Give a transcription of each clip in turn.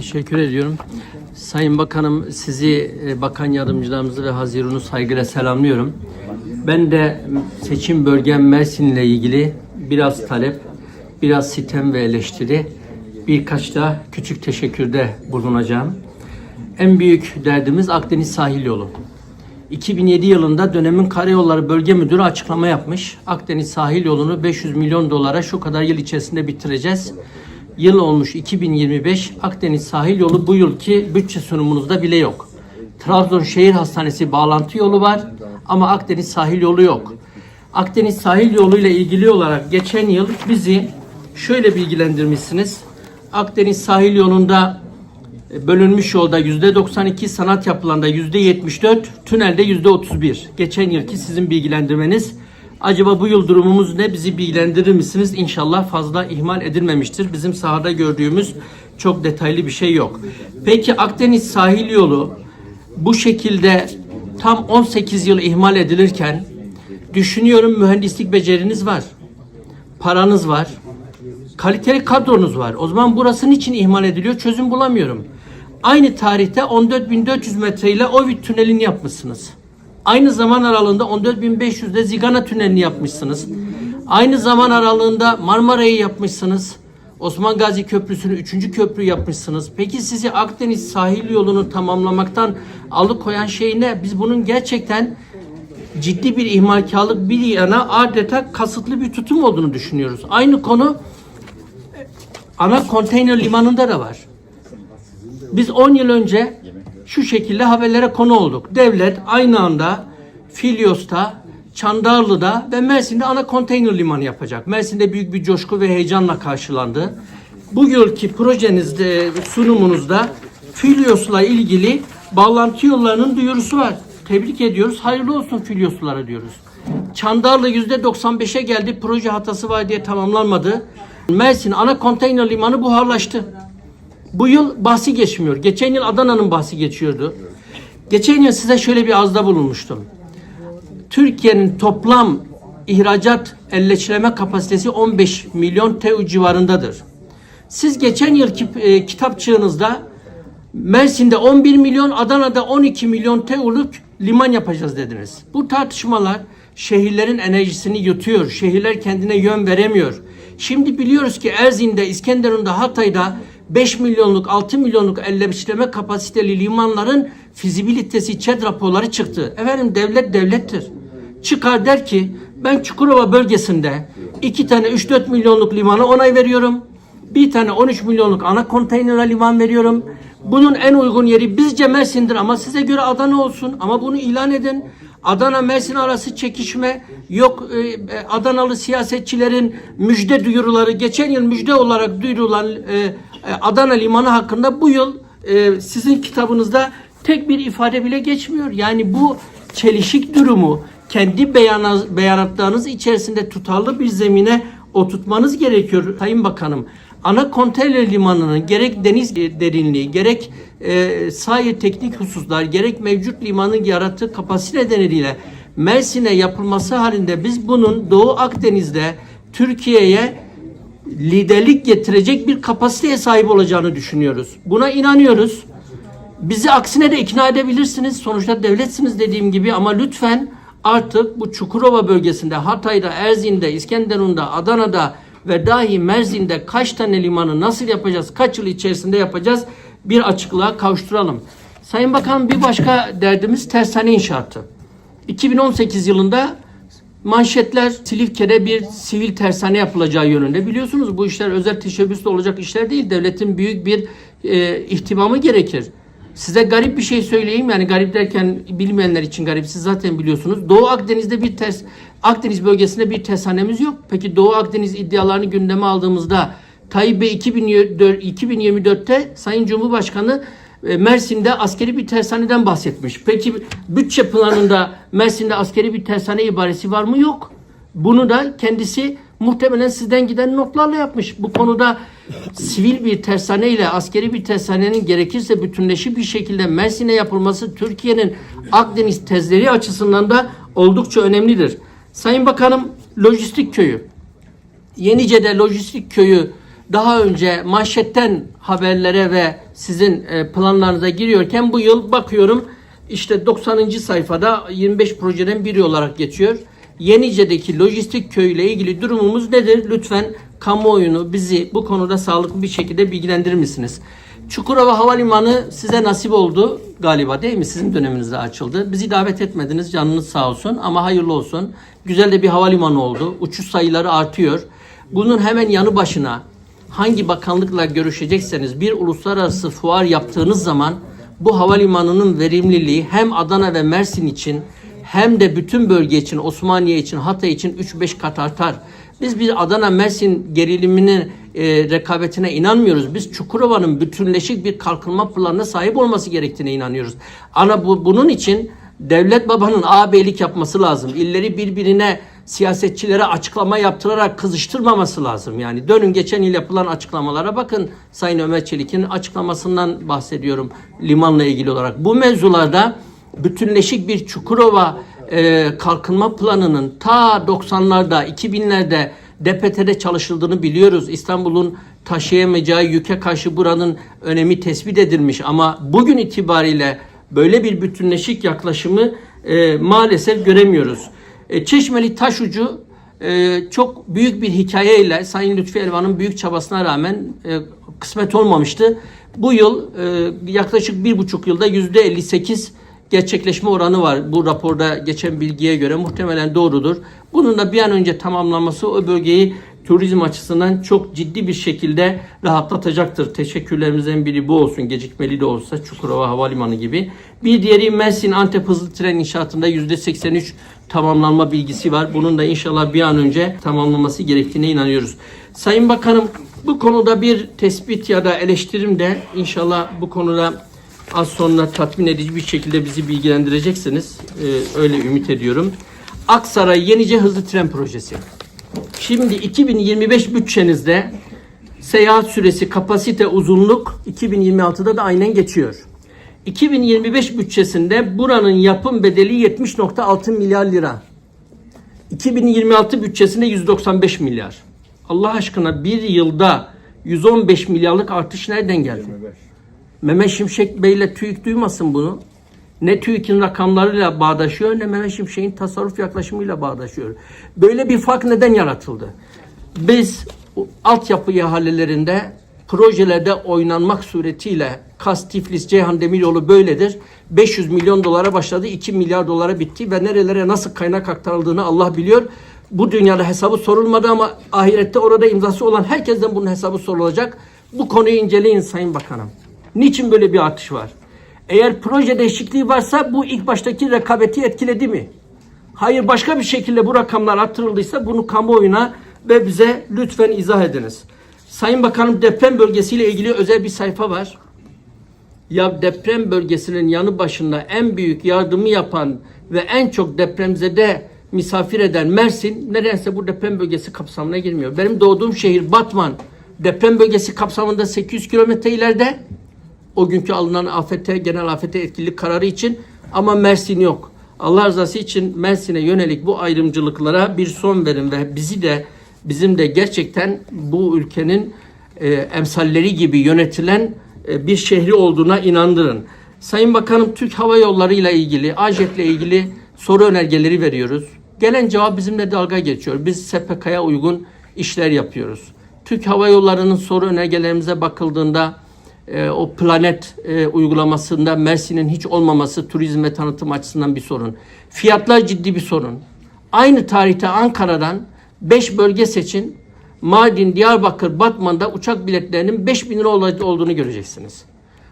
Teşekkür ediyorum. Sayın Bakanım sizi, e, bakan yardımcılarımızı ve Hazirun'u saygıyla selamlıyorum. Ben de seçim bölgem Mersin ile ilgili biraz talep, biraz sitem ve eleştiri, birkaç da küçük teşekkürde bulunacağım. En büyük derdimiz Akdeniz sahil yolu. 2007 yılında dönemin Karayolları Bölge Müdürü açıklama yapmış. Akdeniz sahil yolunu 500 milyon dolara şu kadar yıl içerisinde bitireceğiz. Yıl olmuş 2025. Akdeniz sahil yolu bu yılki bütçe sunumunuzda bile yok. Trabzon Şehir Hastanesi bağlantı yolu var ama Akdeniz sahil yolu yok. Akdeniz sahil yolu ile ilgili olarak geçen yıl bizi şöyle bilgilendirmişsiniz. Akdeniz sahil yolunda e, bölünmüş yolda yüzde 92, sanat yapılanda yüzde 74, tünelde yüzde 31. Geçen yılki sizin bilgilendirmeniz. Acaba bu yıl durumumuz ne? Bizi bilgilendirir misiniz? İnşallah fazla ihmal edilmemiştir. Bizim sahada gördüğümüz çok detaylı bir şey yok. Peki Akdeniz sahil yolu bu şekilde tam 18 yıl ihmal edilirken düşünüyorum mühendislik beceriniz var. Paranız var. Kaliteli kadronuz var. O zaman burası niçin ihmal ediliyor? Çözüm bulamıyorum. Aynı tarihte 14.400 metre ile Ovid tünelini yapmışsınız. Aynı zaman aralığında 14.500'de Zigana tünelini yapmışsınız. Aynı zaman aralığında Marmara'yı yapmışsınız. Osman Gazi Köprüsü'nü 3. köprü yapmışsınız. Peki sizi Akdeniz sahil yolunu tamamlamaktan alıkoyan şey ne? Biz bunun gerçekten ciddi bir ihmalkarlık bir yana adeta kasıtlı bir tutum olduğunu düşünüyoruz. Aynı konu ana konteyner limanında da var. Biz 10 yıl önce şu şekilde haberlere konu olduk. Devlet aynı anda Filyos'ta, Çandarlı'da ve Mersin'de ana konteyner limanı yapacak. Mersin'de büyük bir coşku ve heyecanla karşılandı. Bu yılki projenizde, sunumunuzda Filyos'la ilgili bağlantı yollarının duyurusu var. Tebrik ediyoruz. Hayırlı olsun Filyos'lara diyoruz. Çandarlı %95'e geldi. Proje hatası var diye tamamlanmadı. Mersin ana konteyner limanı buharlaştı. Bu yıl bahsi geçmiyor. Geçen yıl Adana'nın bahsi geçiyordu. Geçen yıl size şöyle bir azda bulunmuştum. Türkiye'nin toplam ihracat elleçleme kapasitesi 15 milyon TEU civarındadır. Siz geçen yılki e, kitapçığınızda Mersin'de 11 milyon, Adana'da 12 milyon TEU'luk liman yapacağız dediniz. Bu tartışmalar şehirlerin enerjisini yutuyor. Şehirler kendine yön veremiyor. Şimdi biliyoruz ki Erzin'de, İskenderun'da, Hatay'da 5 milyonluk, 6 milyonluk elleştirme kapasiteli limanların fizibilitesi, ÇED raporları çıktı. Efendim devlet devlettir. Çıkar der ki ben Çukurova bölgesinde iki tane 3-4 milyonluk limana onay veriyorum. Bir tane 13 milyonluk ana konteyner liman veriyorum. Bunun en uygun yeri bizce Mersin'dir ama size göre Adana olsun. Ama bunu ilan edin. Adana Mersin arası çekişme yok e, e, Adanalı siyasetçilerin müjde duyuruları geçen yıl müjde olarak duyurulan e, Adana limanı hakkında bu yıl e, sizin kitabınızda tek bir ifade bile geçmiyor. Yani bu çelişik durumu kendi beyanaz, beyanatlarınız içerisinde tutarlı bir zemine oturtmanız gerekiyor Sayın Bakanım. Ana konteyner limanının gerek deniz derinliği, gerek e, sahi teknik hususlar, gerek mevcut limanın yarattığı kapasite nedeniyle Mersin'e yapılması halinde biz bunun Doğu Akdeniz'de Türkiye'ye liderlik getirecek bir kapasiteye sahip olacağını düşünüyoruz. Buna inanıyoruz. Bizi aksine de ikna edebilirsiniz. Sonuçta devletsiniz dediğim gibi ama lütfen artık bu Çukurova bölgesinde, Hatay'da, Erzin'de, İskenderun'da, Adana'da ve dahi Mersin'de kaç tane limanı nasıl yapacağız, kaç yıl içerisinde yapacağız bir açıklığa kavuşturalım. Sayın Bakan bir başka derdimiz tersane inşaatı. 2018 yılında manşetler Silifke'de bir sivil tersane yapılacağı yönünde. Biliyorsunuz bu işler özel teşebbüsle olacak işler değil. Devletin büyük bir e, ihtimamı gerekir. Size garip bir şey söyleyeyim. Yani garip derken bilmeyenler için garip. Siz zaten biliyorsunuz. Doğu Akdeniz'de bir ters Akdeniz bölgesinde bir tersanemiz yok. Peki Doğu Akdeniz iddialarını gündeme aldığımızda Tayyip Bey 2024, 2024'te Sayın Cumhurbaşkanı Mersin'de askeri bir tersaneden bahsetmiş. Peki bütçe planında Mersin'de askeri bir tersane ibaresi var mı? Yok. Bunu da kendisi muhtemelen sizden giden notlarla yapmış. Bu konuda sivil bir tersane ile askeri bir tersanenin gerekirse bütünleşik bir şekilde Mersin'e yapılması Türkiye'nin Akdeniz tezleri açısından da oldukça önemlidir. Sayın Bakanım lojistik köyü. Yenice'de lojistik köyü daha önce manşetten haberlere ve sizin e, planlarınıza giriyorken bu yıl bakıyorum işte 90. sayfada 25 projeden biri olarak geçiyor. Yenice'deki lojistik köyle ilgili durumumuz nedir? Lütfen kamuoyunu bizi bu konuda sağlıklı bir şekilde bilgilendirir misiniz? Çukurova Havalimanı size nasip oldu galiba değil mi? Sizin döneminizde açıldı. Bizi davet etmediniz canınız sağ olsun ama hayırlı olsun. Güzel de bir havalimanı oldu. Uçuş sayıları artıyor. Bunun hemen yanı başına hangi bakanlıkla görüşecekseniz bir uluslararası fuar yaptığınız zaman bu havalimanının verimliliği hem Adana ve Mersin için hem de bütün bölge için, Osmaniye için, Hatay için 3-5 kat artar. Biz bir Adana Mersin geriliminin e, rekabetine inanmıyoruz. Biz Çukurova'nın bütünleşik bir kalkınma planına sahip olması gerektiğine inanıyoruz. Ana bu, bunun için devlet babanın ağabeylik yapması lazım. İlleri birbirine siyasetçilere açıklama yaptırarak kızıştırmaması lazım. Yani dönün geçen yıl yapılan açıklamalara bakın Sayın Ömer Çelik'in açıklamasından bahsediyorum limanla ilgili olarak. Bu mevzularda bütünleşik bir Çukurova e, kalkınma planının ta 90'larda 2000'lerde DPT'de çalışıldığını biliyoruz. İstanbul'un taşıyamayacağı yüke karşı buranın önemi tespit edilmiş ama bugün itibariyle böyle bir bütünleşik yaklaşımı e, maalesef göremiyoruz. E, Çeşmeli Taşucu e, çok büyük bir hikayeyle Sayın Lütfi Elvan'ın büyük çabasına rağmen e, kısmet olmamıştı. Bu yıl yaklaşık bir buçuk yılda yüzde 58 gerçekleşme oranı var. Bu raporda geçen bilgiye göre muhtemelen doğrudur. Bunun da bir an önce tamamlanması o bölgeyi turizm açısından çok ciddi bir şekilde rahatlatacaktır. Teşekkürlerimizden biri bu olsun. Gecikmeli de olsa Çukurova Havalimanı gibi. Bir diğeri Mersin Antep hızlı tren inşaatında %83 tamamlanma bilgisi var. Bunun da inşallah bir an önce tamamlanması gerektiğine inanıyoruz. Sayın Bakanım bu konuda bir tespit ya da eleştirim de inşallah bu konuda az sonra tatmin edici bir şekilde bizi bilgilendireceksiniz. Ee, öyle ümit ediyorum. Aksaray Yenice Hızlı Tren Projesi. Şimdi 2025 bütçenizde seyahat süresi, kapasite, uzunluk 2026'da da aynen geçiyor. 2025 bütçesinde buranın yapım bedeli 70.6 milyar lira. 2026 bütçesinde 195 milyar. Allah aşkına bir yılda 115 milyarlık artış nereden geldi? Mehmet Şimşek Bey'le TÜİK duymasın bunu. Ne TÜİK'in rakamlarıyla bağdaşıyor ne Mehmet Şimşek'in tasarruf yaklaşımıyla bağdaşıyor. Böyle bir fark neden yaratıldı? Biz altyapı ihalelerinde projelerde oynanmak suretiyle Kas, Tiflis, Ceyhan Demiryolu böyledir. 500 milyon dolara başladı, 2 milyar dolara bitti ve nerelere nasıl kaynak aktarıldığını Allah biliyor. Bu dünyada hesabı sorulmadı ama ahirette orada imzası olan herkesten bunun hesabı sorulacak. Bu konuyu inceleyin Sayın Bakanım. Niçin böyle bir artış var? Eğer proje değişikliği varsa bu ilk baştaki rekabeti etkiledi mi? Hayır başka bir şekilde bu rakamlar arttırıldıysa bunu kamuoyuna ve bize lütfen izah ediniz. Sayın Bakanım deprem bölgesiyle ilgili özel bir sayfa var. Ya deprem bölgesinin yanı başında en büyük yardımı yapan ve en çok depremzede misafir eden Mersin nedense bu deprem bölgesi kapsamına girmiyor. Benim doğduğum şehir Batman deprem bölgesi kapsamında 800 kilometre ileride o günkü alınan afete, genel afete etkilik kararı için ama Mersin yok. Allah rızası için Mersin'e yönelik bu ayrımcılıklara bir son verin ve bizi de bizim de gerçekten bu ülkenin e, emsalleri gibi yönetilen e, bir şehri olduğuna inandırın. Sayın Bakanım Türk Hava Yolları ile ilgili, AJET ile ilgili soru önergeleri veriyoruz. Gelen cevap bizimle dalga geçiyor. Biz SPK'ya uygun işler yapıyoruz. Türk Hava Yolları'nın soru önergelerimize bakıldığında e, o planet e, uygulamasında Mersin'in hiç olmaması turizm ve tanıtım açısından bir sorun. Fiyatlar ciddi bir sorun. Aynı tarihte Ankara'dan 5 bölge seçin. Mardin, Diyarbakır, Batman'da uçak biletlerinin 5 bin lira olduğunu göreceksiniz.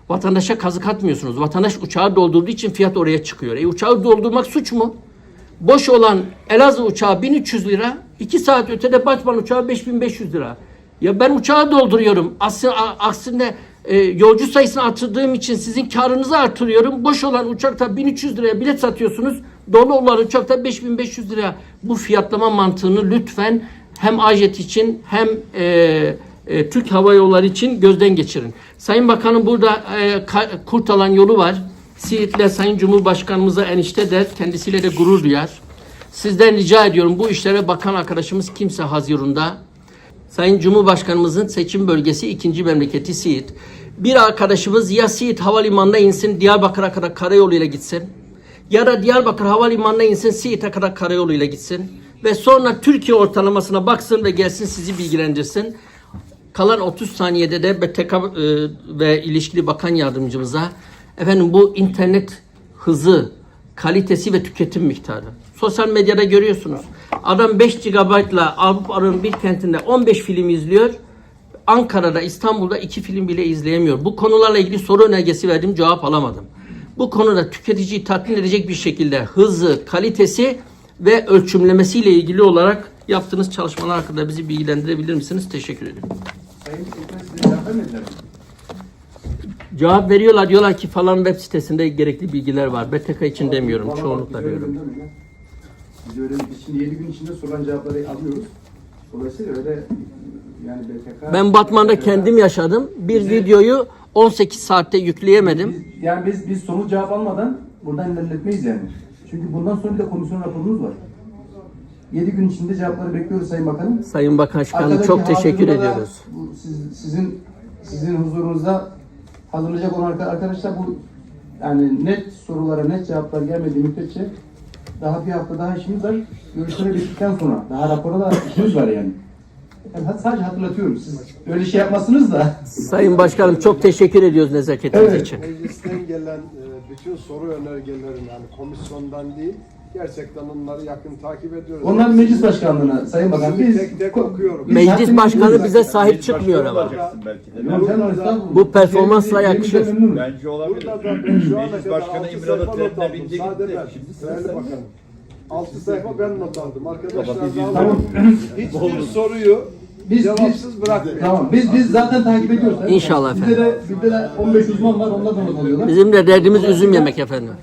Vatandaşa kazık atmıyorsunuz. Vatandaş uçağı doldurduğu için fiyat oraya çıkıyor. E uçağı doldurmak suç mu? Boş olan Elazığ uçağı 1300 lira, 2 saat ötede Batman uçağı 5500 lira. Ya ben uçağı dolduruyorum. Aslında aksine e, yolcu sayısını artırdığım için sizin karınızı artırıyorum. Boş olan uçakta 1300 liraya bilet satıyorsunuz. Dolu olan uçakta 5500 liraya. Bu fiyatlama mantığını lütfen hem AJET için hem e, e, Türk Hava Yolları için gözden geçirin. Sayın Bakanım burada e, Ka- Kurtalan yolu var. Siirt'le Sayın Cumhurbaşkanımıza enişte der. Kendisiyle de gurur duyar. Sizden rica ediyorum bu işlere bakan arkadaşımız kimse Haziran'da Sayın Cumhurbaşkanımızın seçim bölgesi ikinci memleketi Siirt. Bir arkadaşımız ya Siirt Havalimanı'na insin Diyarbakır'a kadar karayoluyla gitsin. Ya da Diyarbakır Havalimanı'na insin Siirt'e kadar karayoluyla gitsin. Ve sonra Türkiye ortalamasına baksın ve gelsin sizi bilgilendirsin. Kalan 30 saniyede de BTK e, ve ilişkili bakan yardımcımıza efendim bu internet hızı, kalitesi ve tüketim miktarı. Sosyal medyada görüyorsunuz. Adam 5 GB ile Avrupa'nın bir kentinde 15 film izliyor. Ankara'da, İstanbul'da iki film bile izleyemiyor. Bu konularla ilgili soru önergesi verdim, cevap alamadım. Bu konuda tüketiciyi tatmin edecek bir şekilde hızı, kalitesi ve ölçümlemesiyle ilgili olarak yaptığınız çalışmalar hakkında bizi bilgilendirebilir misiniz? Teşekkür ederim. Sayın Sekreter size cevap veriyorlar diyorlar ki falan web sitesinde gerekli bilgiler var. BTK için demiyorum, Bana çoğunlukla diyorum. Biz öyle şimdi 7 gün içinde sorulan cevapları alıyoruz. Dolayısıyla öyle yani BTK... Ben Batman'da kendim yaşadım. Bir Bize- videoyu 18 saatte yükleyemedim. Biz, yani biz biz somut cevap almadan buradan ilerletmeyiz yani. Çünkü bundan sonra bir de komisyon raporumuz var. 7 gün içinde cevapları bekliyoruz Sayın Bakanım. Sayın Başkanım Arkadaki çok teşekkür da ediyoruz. Bu siz, sizin sizin huzurunuzda hazırlayacak olan arka- arkadaşlar bu yani net sorulara net cevaplar gelmediği müddetçe daha bir hafta daha işimiz var. Görüşleri bittikten sonra daha rapora da işimiz var yani. Yani sadece hatırlatıyorum. Siz öyle şey yapmasınız da. Sayın Başkanım çok teşekkür ediyoruz nezaketiniz Evet. için. Meclisten gelen e, bütün soru önergelerini yani komisyondan değil gerçekten onları yakın takip ediyoruz. Onlar meclis başkanlığına Sayın Bakan biz tek tek okuyorum. biz Meclis başkanı bize sahip çıkmıyor ama. belki de. Estağfurullah. Bu performansla yakışır. memnunuz. Bence olabilir. Meclis Başkanı İmralı trenine bindi gitti. Şimdi sıra bakanım. Altı sayfa ben not aldım. Arkadaşlar aldım. Hiçbir soruyu Biz- cevapsız bırakmayın. Tamam biz biz zaten takip ediyoruz. İnşallah Bizde de, bizde de 15 uzman var onlar da not alıyorlar. Bizim de derdimiz üzüm yemek efendim.